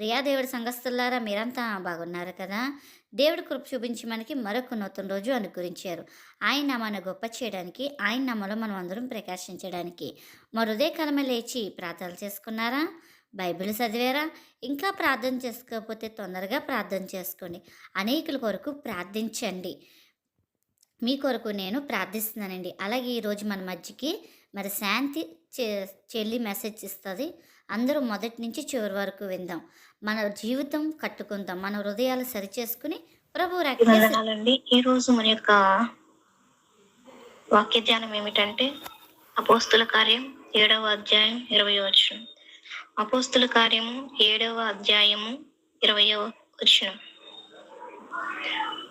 ప్రియా దేవుడి సంఘస్థులారా మీరంతా బాగున్నారు కదా? దేవుడి కృప చూపించి మనకి మరొక నూతన రోజు అనుకరించారు ఆయన నామాన్ని గొప్ప చేయడానికి ఆయన నామలో మనం అందరం ప్రకాశించడానికి. మరుదే కలమ లేచి ప్రార్థనలు చేసుకున్నారా? బైబిల్ చదివారా? ఇంకా ప్రార్థన చేసుకోకపోతే తొందరగా ప్రార్థన చేసుకోండి. అనేకుల కొరకు ప్రార్థించండి. మీ కొరకు నేను ప్రార్థిస్తున్నానండి. అలాగే ఈరోజు మన మధ్యకి మరి శాంతి చె- చెల్లి మెసేజ్ ఇస్తుంది. అందరూ మొదటి నుంచి చివరి వరకు విందాం. మన జీవితం కట్టుకుందాం. మన హృదయాలు సరిచేసుకుని ప్రభు వందనాలండి. ఈ రోజు మన యొక్క వాక్య ధ్యానం ఏమిటంటే అపోస్తుల కార్యం ఏడవ అధ్యాయం ఇరవై వచనం. అపోస్తుల కార్యము ఏడవ అధ్యాయము ఇరవయవ వచనం.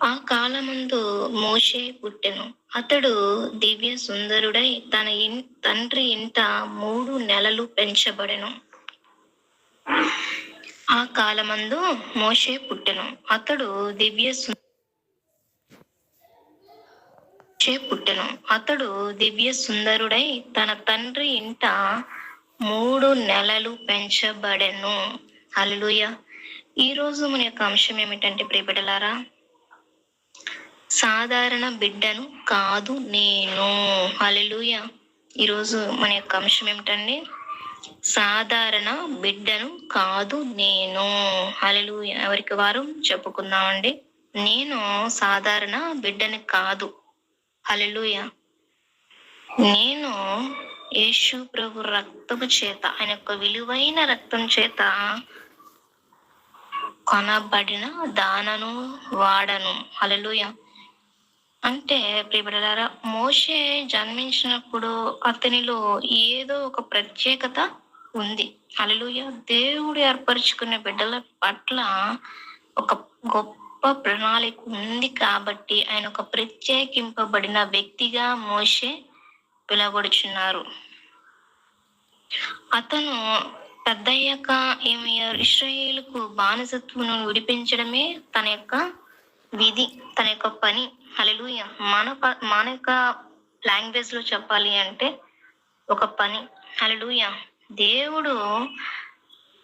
ఆ కాలమందు మోషే పుట్టెను. అతడు దివ్య సుందరుడై తన ఇన్ తండ్రి ఇంట మూడు నెలలు పెంచబడెను. ఆ కాలమందు మోషే పుట్టెను. అతడు దివ్య మోషే పుట్టెను. అతడు దివ్య సుందరుడై తన తండ్రి ఇంట మూడు నెలలు పెంచబడెను. అల్లుయ ఈరోజు మన యొక్క అంశం ఏమిటంటే ప్రియబిడలారా సాధారణ బిడ్డను కాదు నేను. హల్లెలూయా. ఈరోజు మన యొక్క అంశం ఏమిటండి సాధారణ బిడ్డను కాదు నేను. హలలు ఎవరికి వారు? చెప్పుకుందామండి. నేను సాధారణ బిడ్డని కాదు. హలలుయ నేను యేసు ప్రభు రక్తము చేత ఆయన యొక్క విలువైన రక్తం చేత కొనబడిన దానను వాడను. హలలుయ అంటే ప్రియబిడలారా మోషే జన్మించినప్పుడు అతనిలో ఏదో ఒక ప్రత్యేకత ఉంది. అలలుయ దేవుడు ఏర్పరచుకున్న బిడ్డల పట్ల ఒక గొప్ప ప్రణాళిక ఉంది కాబట్టి ఆయన ఒక ప్రత్యేకింపబడిన వ్యక్తిగా మోషే పిలువబడుచున్నారు. అతను పెద్దయ్యాక ఏమి ఇస్రాయేలుకు బానిసత్వం విడిపించడమే తన యొక్క విధి తన యొక్క పని. హల్లెలూయా. మన మన యొక్క లాంగ్వేజ్లో చెప్పాలి అంటే ఒక పని. హల్లెలూయా. దేవుడు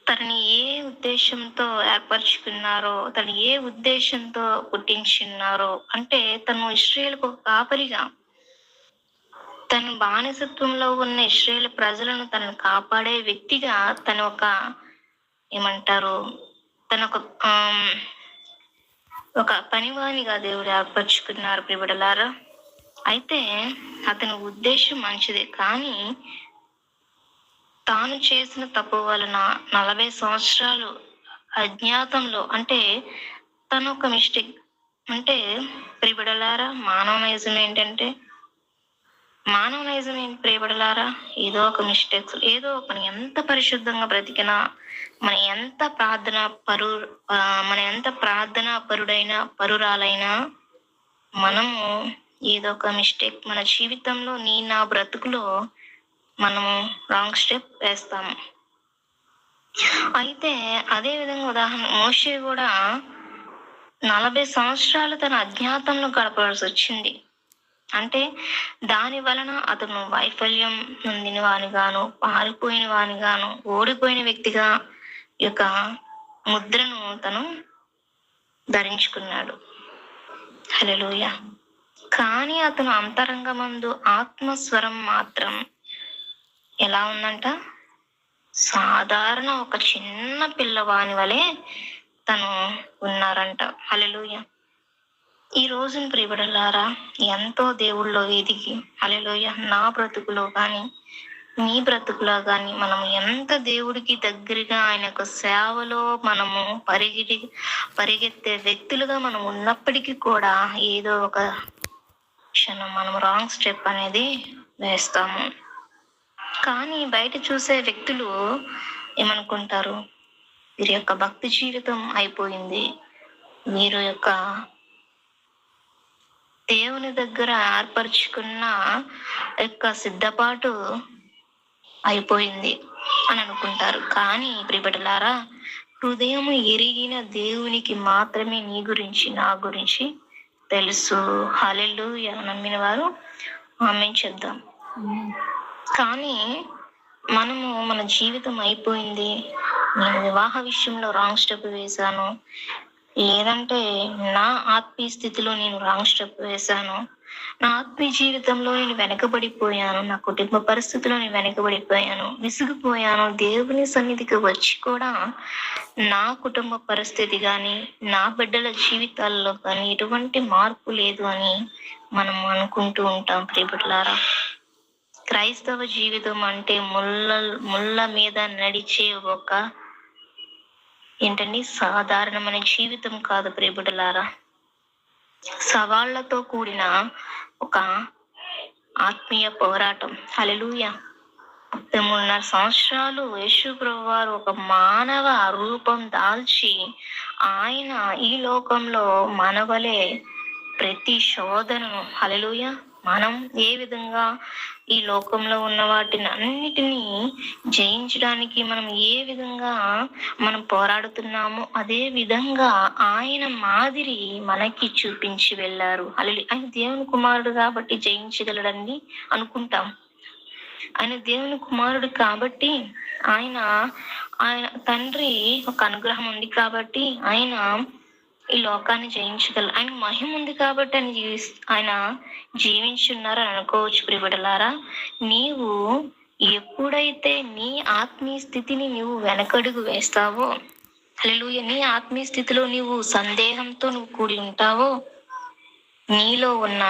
తనని ఏ ఉద్దేశంతో ఏర్పరచుకున్నారో తను ఏ ఉద్దేశంతో పుట్టించున్నారో అంటే తను ఇస్రాయేల్కు ఒక కాపరిగా తన బానిసత్వంలో ఉన్న ఇస్రాయేల్ ప్రజలను తనను కాపాడే వ్యక్తిగా తను ఒక ఏమంటారు తన ఒక ఒక పనివానిగా దేవుడు ఏర్పరచుకున్నారు ప్రిబడలారా అయితే అతని ఉద్దేశం మంచిదే కానీ తాను చేసిన తప్పు వలన నలభై సంవత్సరాలు అజ్ఞాతంలో అంటే తను ఒక మిస్టేక్. అంటే ప్రిబడలారా మానవ నైజం ఏంటంటే మానవ నైజం ఏంటి ప్రియబడలారా? ఏదో ఒక మిస్టేక్స్ ఏదో ఒక మనం ఎంత పరిశుద్ధంగా బ్రతికినా మన ఎంత ప్రార్థన పరు మన ఎంత ప్రార్థన పరుడైన పరురాలైనా మనము ఏదో ఒక మిస్టేక్ మన జీవితంలో నీ నా బ్రతుకులో మనము రాంగ్ స్టెప్ వేస్తాము. అయితే అదే విధంగా ఉదాహరణ మోషే కూడా నలభై సంవత్సరాలు తన అజ్ఞాతంలో గడపవలసి వచ్చింది. అంటే దాని వలన అతను వైఫల్యం నొందిన వానిగాను పారిపోయిన వానిగాను ఓడిపోయిన వ్యక్తిగా యొక్క ముద్రను తను ధరించుకున్నాడు. హలోయ కానీ అతను అంతరంగమందు ఆత్మస్వరం మాత్రం ఎలా ఉందంట? సాధారణ ఒక చిన్న పిల్లవాని వలె తను ఉన్నారంట. హలోయ ఈ రోజున ప్రియబడలారా ఎంతో దేవుళ్ళో ఎదిగి అలెలోయ నా బ్రతుకులో కానీ మీ బ్రతుకులో కానీ మనం ఎంత దేవుడికి దగ్గరగా ఆయన యొక్క సేవలో మనము పరిగెడి పరిగెత్తే వ్యక్తులుగా మనం ఉన్నప్పటికీ కూడా ఏదో ఒక క్షణం మనం రాంగ్ స్టెప్ అనేది వేస్తాము. కానీ బయట చూసే వ్యక్తులు ఏమనుకుంటారు? వీరి యొక్క భక్తి జీవితం అయిపోయింది. వీరి యొక్క దేవుని దగ్గర ఏర్పరచుకున్న యొక్క సిద్ధపాటు అయిపోయింది అని అనుకుంటారు. కానీ ప్రిబిడలారా హృదయం ఎరిగిన దేవునికి మాత్రమే నీ గురించి నా గురించి తెలుసు. హలెలు నమ్మిన వారు ఆమె చెప్దాం. కానీ మనము మన జీవితం అయిపోయింది. నేను వివాహ విషయంలో రాంగ్ స్టెప్ వేశాను. లేదంటే నా ఆత్మీయ స్థితిలో నేను రాంగ్ స్టెప్ వేశాను. నా ఆత్మీయ జీవితంలో నేను వెనకబడిపోయాను. నా కుటుంబ పరిస్థితిలో నేను వెనకబడిపోయాను. విసిగిపోయాను. దేవుని సన్నిధికి వచ్చి కూడా నా కుటుంబ పరిస్థితి కానీ నా బిడ్డల జీవితాల్లో కానీ ఎటువంటి మార్పు లేదు అని మనం అనుకుంటూ ఉంటాం ప్రియబిడ్డలారా క్రైస్తవ జీవితం అంటే ముళ్ళ ముళ్ళ మీద నడిచే ఒక ఏంటండి? సాధారణమైన జీవితం కాదు ప్రేబుడలారా సవాళ్ళతో కూడిన ఒక ఆత్మీయ పోరాటం. అలెలుయ తొమ్మిదిన్నర మూడున్నర సంవత్సరాలు యేసు వారు ఒక మానవ రూపం దాల్చి ఆయన ఈ లోకంలో మనవలే ప్రతి శోధనను. హల్లెలూయా. మనం ఏ విధంగా ఈ లోకంలో ఉన్న వాటిని అన్నిటినీ జయించడానికి మనం ఏ విధంగా మనం పోరాడుతున్నామో అదే విధంగా ఆయన మాదిరి మనకి చూపించి వెళ్ళారు. అలా ఆయన దేవుని కుమారుడు కాబట్టి జయించగలడండి అనుకుంటాం. ఆయన దేవుని కుమారుడు కాబట్టి ఆయన ఆయన తండ్రి ఒక అనుగ్రహం ఉంది కాబట్టి ఆయన ఈ లోకాన్ని జయించగలరు ఆయన మహిమ ఉంది కాబట్టి ఆయన జీవి ఆయన జీవించున్నారు అని అనుకోవచ్చు ప్రిబిడలారా నీవు ఎప్పుడైతే నీ ఆత్మీయ స్థితిని నువ్వు వెనకడుగు వేస్తావో హల్లెలూయా నీ ఆత్మీయ స్థితిలో నీవు సందేహంతో నువ్వు కూడి ఉంటావో నీలో ఉన్న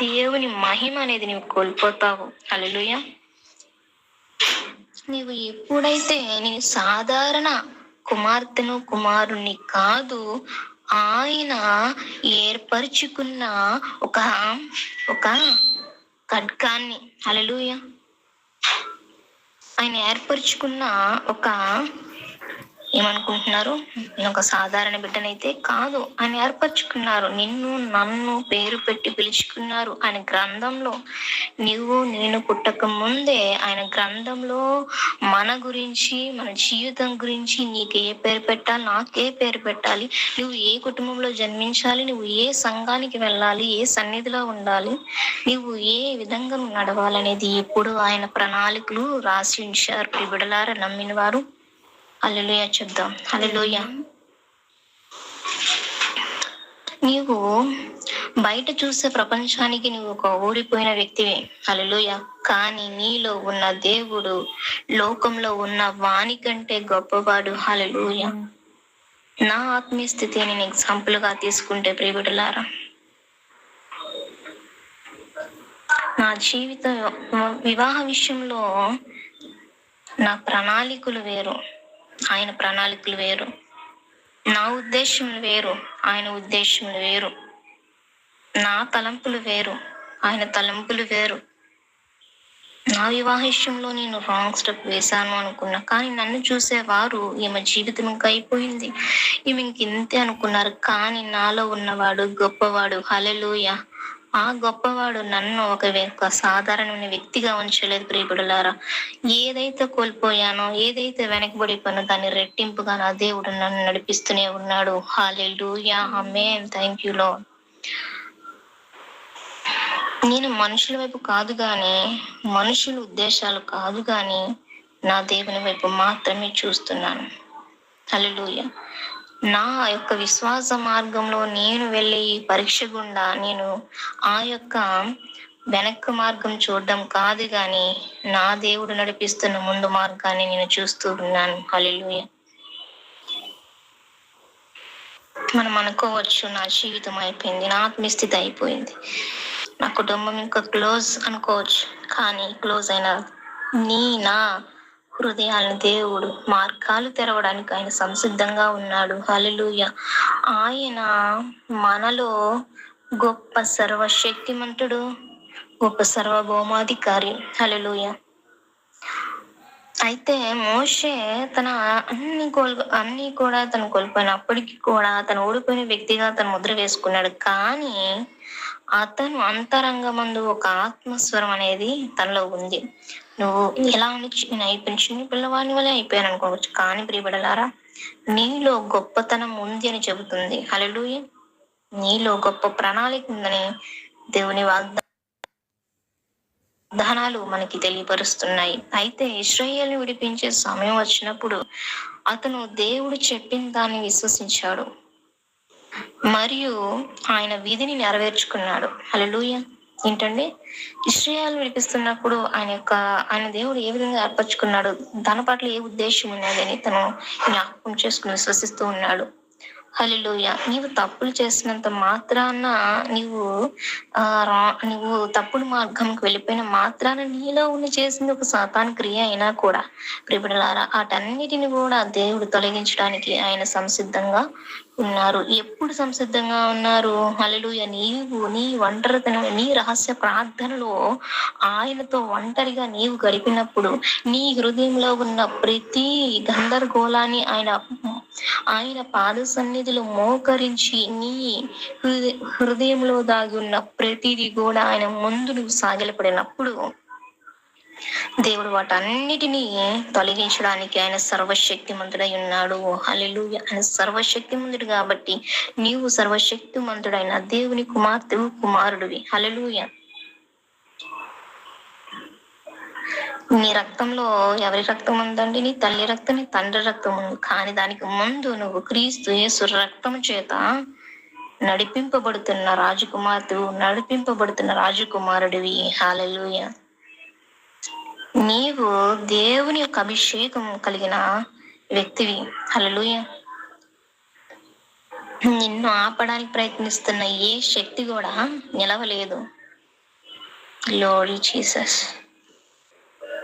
దేవుని మహిమ అనేది నువ్వు కోల్పోతావు. హల్లెలూయా. నీవు ఎప్పుడైతే నీ సాధారణ కుమార్తెను కుమారుని కాదు ఆయన ఏర్పరచుకున్న ఒక ఒక ఖడ్గాన్ని. అలలుయ ఆయన ఏర్పరచుకున్న ఒక ఏమనుకుంటున్నారు? నేను ఒక సాధారణ బిడ్డనైతే కాదు ఆయన ఏర్పరచుకున్నారు. నిన్ను నన్ను పేరు పెట్టి పిలుచుకున్నారు ఆయన గ్రంథంలో నువ్వు నేను పుట్టక ముందే ఆయన గ్రంథంలో మన గురించి మన జీవితం గురించి నీకు ఏ పేరు పెట్టాలి నాకే పేరు పెట్టాలి నువ్వు ఏ కుటుంబంలో జన్మించాలి నువ్వు ఏ సంఘానికి వెళ్ళాలి ఏ సన్నిధిలో ఉండాలి నువ్వు ఏ విధంగా నువ్వు నడవాలనేది ఎప్పుడు ఆయన ప్రణాళికలు రాసి ఉంచారు. ప్రిబిడలార నమ్మిన వారు అల్లెలుయ చెప్దాం. అల్లెలుయ నీవు బయట చూసే ప్రపంచానికి నువ్వు ఒక ఊడిపోయిన వ్యక్తివే. అలలుయ కానీ నీలో ఉన్న దేవుడు లోకంలో ఉన్న వాణి కంటే గొప్పవాడు. హలలుయ నా ఆత్మీయ స్థితి నేను ఎగ్జాంపుల్గా తీసుకుంటే ప్రియబిడలారా నా జీవిత వివాహ విషయంలో నా ప్రణాళికలు వేరు. ఆయన ప్రణాళికలు వేరు. నా ఉద్దేశములు వేరు. ఆయన ఉద్దేశములు వేరు. నా తలంపులు వేరు. ఆయన తలంపులు వేరు. నా వివాహ విషయంలో నేను రాంగ్ స్టెప్ వేశాను అనుకున్నా. కానీ నన్ను చూసేవారు ఈమె జీవితం ఇంకా అయిపోయింది. ఈమె ఇంక ఇంతే అనుకున్నారు. కానీ నాలో ఉన్నవాడు గొప్పవాడు. హలెలుయ ఆ గొప్పవాడు నన్ను ఒక ఒక సాధారణమైన వ్యక్తిగా ఉంచలేదు ప్రియబుడులారా ఏదైతే కోల్పోయానో ఏదైతే వెనకబడిపోయానో దాన్ని రెట్టింపుగా నా దేవుడు నన్ను నడిపిస్తూనే ఉన్నాడు. హాలెలుయా అమేన్ థ్యాంక్ యూ లో నేను మనుషుల వైపు కాదు గాని మనుషుల ఉద్దేశాలు కాదు గాని నా దేవుని వైపు మాత్రమే చూస్తున్నాను. హలో నా యొక్క విశ్వాస మార్గంలో నేను వెళ్ళే ఈ పరీక్ష గుండా నేను ఆ యొక్క వెనక్కు మార్గం చూడడం కాదు గాని నా దేవుడు నడిపిస్తున్న ముందు మార్గాన్ని నేను చూస్తూ ఉన్నాను. హల్లెలూయా. మనం అనుకోవచ్చు నా జీవితం అయిపోయింది నా ఆత్మస్థితి అయిపోయింది. నా కుటుంబం ఇంకా క్లోజ్ అనుకోవచ్చు కానీ క్లోజ్ అయిన నీ నా హృదయాలను దేవుడు మార్గాలు తెరవడానికి ఆయన సంసిద్ధంగా ఉన్నాడు. హలలుయ ఆయన మనలో గొప్ప సర్వశక్తిమంతుడు గొప్ప సర్వభౌమాధికారి. హలలుయ అయితే మోషే తన అన్ని కోల్ అన్ని కూడా తను కోల్పోయినప్పటికీ కూడా తను ఓడిపోయిన వ్యక్తిగా తను ముద్ర వేసుకున్నాడు. కానీ అతను అంతరంగమందు ఒక ఆత్మస్వరం అనేది తనలో ఉంది. నువ్వు ఎలా అని అయిపోయిన చిన్న పిల్లవాడిని వల్ల అయిపోయాను అనుకోవచ్చు. కానీ ప్రియబడలారా నీలో గొప్పతనం ఉంది అని చెబుతుంది. హల్లెలూయా. నీలో గొప్ప ప్రణాళిక ఉందని దేవుని వాగ్దానం వాగ్దానాలు మనకి తెలియపరుస్తున్నాయి. అయితే ఇస్రాయేల్ని విడిపించే సమయం వచ్చినప్పుడు అతను దేవుడు చెప్పిన దాన్ని విశ్వసించాడు. మరియు ఆయన విధిని నెరవేర్చుకున్నాడు. హల్లెలూయ. ఏంటండి ఇస్రాయేల్ వినిపిస్తున్నప్పుడు ఆయన యొక్క ఆయన దేవుడు ఏ విధంగా ఏర్పరచుకున్నాడు తన పట్ల ఏ ఉద్దేశం ఉన్నదని తను జ్ఞాపకం చేసుకుని విశ్వసిస్తూ ఉన్నాడు. హలిలోయ నీవు తప్పులు చేసినంత మాత్రాన నీవు ఆ రా నువ్వు తప్పుడు మార్గంకి వెళ్ళిపోయిన మాత్రాన నీలో ఉన్న చేసింది ఒక సాతాన్ క్రియ అయినా కూడా. ప్రిబిడలారా వాటన్నిటిని కూడా దేవుడు తొలగించడానికి ఆయన సంసిద్ధంగా ఉన్నారు. ఎప్పుడు సంసిద్ధంగా ఉన్నారు? అలలుయ నీవు నీ ఒంటరితనం నీ రహస్య ప్రార్థనలో ఆయనతో ఒంటరిగా నీవు గడిపినప్పుడు నీ హృదయంలో ఉన్న ప్రతి గందరగోళాన్ని ఆయన ఆయన పాద సన్నిధిలో మోకరించి నీ హృదయంలో దాగి ఉన్న ప్రతిదీ కూడా ఆయన ముందు నువ్వు సాగిలపడినప్పుడు దేవుడు వాటన్నిటినీ తొలగించడానికి ఆయన సర్వశక్తిమంతుడై ఉన్నాడు. హల్లెలూయ. ఆయన సర్వశక్తిమంతుడు కాబట్టి నీవు సర్వశక్తిమంతుడైన దేవుని కుమార్తెవు కుమారుడివి. హల్లెలూయ. నీ రక్తంలో ఎవరి రక్తం ఉందండి? నీ తల్లి రక్తం నీ తండ్రి రక్తం ఉంది. కానీ దానికి ముందు నువ్వు క్రీస్తు యేసు రక్తం చేత నడిపింపబడుతున్న రాజకుమార్తెవు నడిపింపబడుతున్న రాజకుమారుడివి. హాలెలూయ నీవు దేవుని యొక్క అభిషేకం కలిగిన వ్యక్తివి. హలలుయ నిన్ను ఆపడానికి ప్రయత్నిస్తున్న ఏ శక్తి కూడా నిలవలేదు. లోడీ జీసస్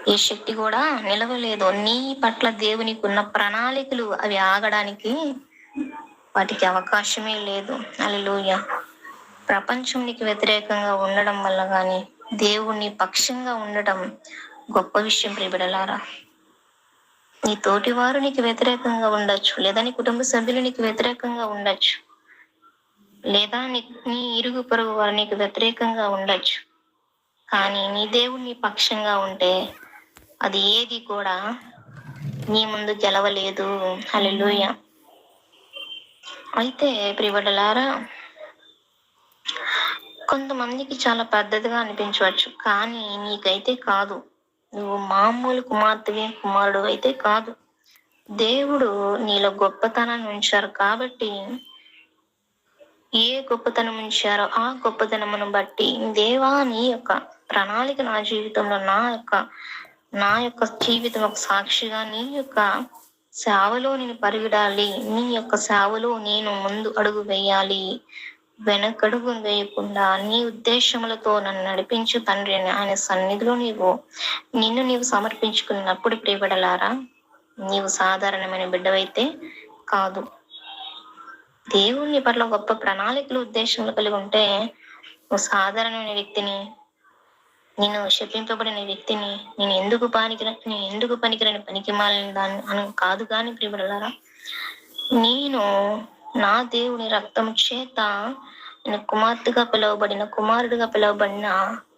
ఏ శక్తి కూడా నిలవలేదు. నీ పట్ల దేవునికి ఉన్న ప్రణాళికలు అవి ఆగడానికి వాటికి అవకాశమే లేదు. అలెలుయ ప్రపంచం నీకు వ్యతిరేకంగా ఉండడం వల్ల కానీ దేవుని పక్షంగా ఉండటం గొప్ప విషయం ప్రియబిడలారా. నీ తోటి వారు నీకు వ్యతిరేకంగా ఉండొచ్చు లేదా నీ కుటుంబ సభ్యులు నీకు వ్యతిరేకంగా ఉండొచ్చు లేదా నీ నీ ఇరుగు పొరుగు వారు నీకు వ్యతిరేకంగా ఉండొచ్చు. కానీ నీ దేవుడు నీ పక్షంగా ఉంటే అది ఏది కూడా నీ ముందు గెలవలేదు. హల్లెలూయా. అయితే ప్రియబడలారా కొంతమందికి చాలా పెద్దదిగా అనిపించవచ్చు కానీ నీకైతే కాదు. నువ్వు మామూలు కుమార్తెవి కుమారుడు అయితే కాదు. దేవుడు నీలో గొప్పతనాన్ని ఉంచారు కాబట్టి ఏ గొప్పతనం ఉంచారో ఆ గొప్పతనమును బట్టి దేవా నీ యొక్క ప్రణాళిక నా జీవితంలో నా యొక్క నా యొక్క జీవితం ఒక సాక్షిగా నీ యొక్క సేవలో నేను పరిగెడాలి. నీ యొక్క సేవలో నేను ముందు అడుగు వేయాలి. వెనకడుగు వేయకుండా నీ ఉద్దేశములతో నన్ను నడిపించు తండ్రి అని ఆయన సన్నిధిలో నీవు నిన్ను నీవు సమర్పించుకున్నప్పుడు ప్రియబడలారా నీవు సాధారణమైన బిడ్డవైతే కాదు. దేవుని పట్ల గొప్ప ప్రణాళికలు ఉద్దేశములు కలిగి ఉంటే నువ్వు సాధారణమైన వ్యక్తిని నేను శపింపబడిన వ్యక్తిని నేను ఎందుకు పనికి నేను ఎందుకు పనికిరని పనికి మాలిన దాన్ని అను కాదు కానీ ప్రియబడలారా నేను నా దేవుని రక్తం చేత నేను కుమార్తెగా పిలువబడిన కుమారుడిగా పిలువబడిన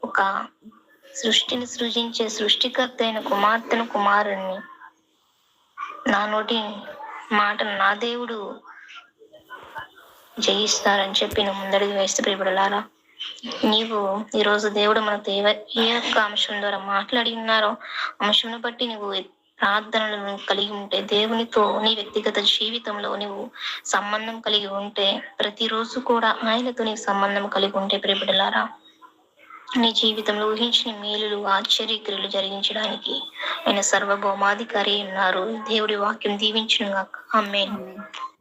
ఒక సృష్టిని సృజించే సృష్టికర్త అయిన కుమార్తెను కుమారుణ్ణి. నా నోటి మాట నా దేవుడు జయిస్తారని చెప్పి నువ్వు ముందడిగి వేస్తే ప్రియబడలారా నీవు ఈరోజు దేవుడు మన దేవ ఏ యొక్క అంశం ద్వారా మాట్లాడి ఉన్నారో అంశంను బట్టి నువ్వు ప్రార్థనలను కలిగి ఉంటే దేవునితో నీ వ్యక్తిగత జీవితంలో నువ్వు సంబంధం కలిగి ఉంటే ప్రతిరోజు కూడా ఆయనతో నీకు సంబంధం కలిగి ఉంటే ప్రియబిడలారా నీ జీవితంలో ఊహించిన మేలులు ఆశ్చర్యక్రియలు జరిగించడానికి ఆయన సర్వభౌమాధికారి ఉన్నారు. దేవుడి వాక్యం దీవించును అమ్మే